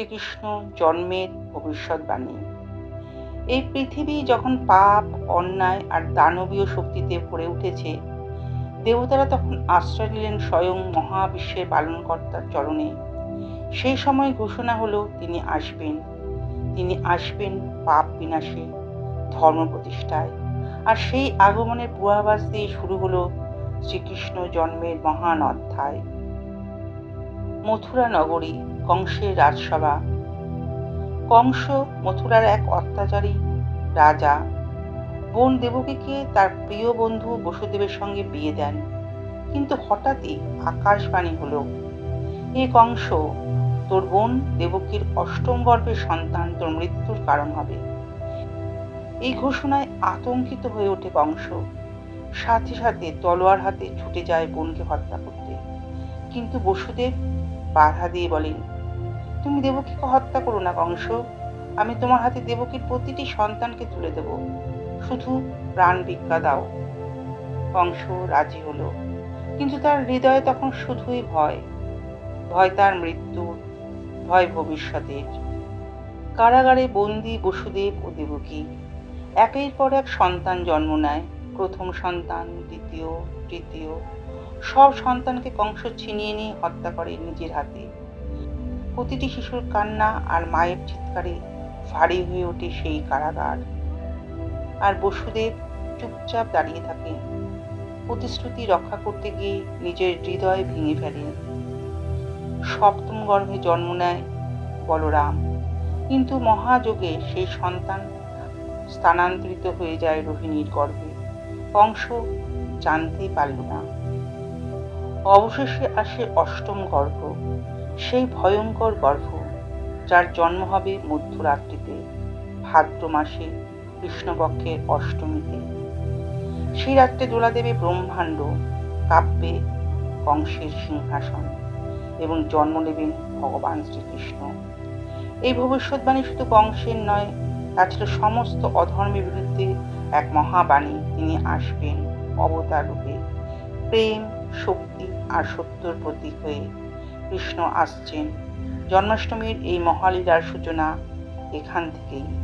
শ্রীকৃষ্ণ জন্মের ভবিষ্যৎবাণী এই পৃথিবী যখন পাপ, অন্যায় আর দানবীয় শক্তিতে ভরে উঠেছে, দেবতারা তখন আশ্রয় নিলেন স্বয়ং মহাবিশ্বের পালনকর্তার চরণে। সেই সময় ঘোষণা হলো, তিনি আসবেন। তিনি আসবেন পাপ বিনাশে, ধর্ম প্রতিষ্ঠায়। আর সেই আগমনের পূর্বাভাস দিয়ে শুরু হলো শ্রীকৃষ্ণ জন্মের মহান অধ্যায়। মথুরা নগরী কংসের রাজসভা। কংস মথুরার এক অত্যাচারী রাজা। বোন দেবকীকে তার প্রিয় বন্ধু বসুদেবের সঙ্গে বিয়ে দেন। কিন্তু হঠাৎই আকাশবাণী হলো এ কংস, তোর বোন দেবকীর অষ্টম গর্ভের সন্তান, তোর মৃত্যুর কারণ হবে। এই ঘোষণায় আতঙ্কিত হয়ে ওঠে কংস। সাথে সাথে তলোয়ার হাতে ছুটে যায় বোনকে হত্যা করতে। কিন্তু বসুদেব বাধা দিয়ে বলেন তুমি দেবকীকে হত্যা করো না, কংস। আমি তোমার হাতে দেবকীর প্রতিটি সন্তানকে তুলে দেব। শুধু প্রাণ ভিক্ষা দাও। কংস রাজি হলো। কিন্তু তার হৃদয়ে তখন শুধুই ভয়। ভয় তার মৃত্যুর ভয় ভবিষ্যতের। কারাগারে বন্দি বসুদেব ও দেবকী। একের পর এক সন্তান জন্ম নেয়। প্রথম সন্তান, দ্বিতীয়, তৃতীয়। সব সন্তানকে কংস ছিনিয়ে নিয়ে হত্যা করে নিজের হাতে। প্রতিটি শিশুর কান্না আর মায়ের চিৎকারে ভারী হয়ে ওঠে সেই কারাগার। আর বসুদেব চুপচাপ দাঁড়িয়ে থাকেন। প্রতিশ্রুতি রক্ষা করতে গিয়ে নিজের হৃদয় ভেঙে ফেলেন। সপ্তম গর্ভে জন্ম নেয় বলরাম। কিন্তু মহাযোগে সেই সন্তান স্থানান্তরিত হয়ে যায় রোহিণীর গর্ভে। কংস জানতেই পারল না। অবশেষে আসে অষ্টম গর্ভ। সেই ভয়ঙ্কর গর্ভ যার জন্ম হবে মধ্যরাত্রিতে, ভাদ্র মাসে, কৃষ্ণপক্ষের অষ্টমীতে। সেই রাত্রে দোলা দেবে ব্রহ্মাণ্ড কাব্যে কংসের সিংহাসন এবং জন্ম নেবেন ভগবান শ্রীকৃষ্ণ। এই ভবিষ্যৎবাণী শুধু কংসের নয় তা ছিল সমস্ত অধর্মের বিরুদ্ধে এক মহাবাণী। তিনি আসবেন অবতার রূপে। প্রেম, শক্তি আর সত্যর প্রতীক হয়ে কৃষ্ণ আসছেন। জন্মাষ্টমীর এই মহালীলার সূচনা এখান থেকেই।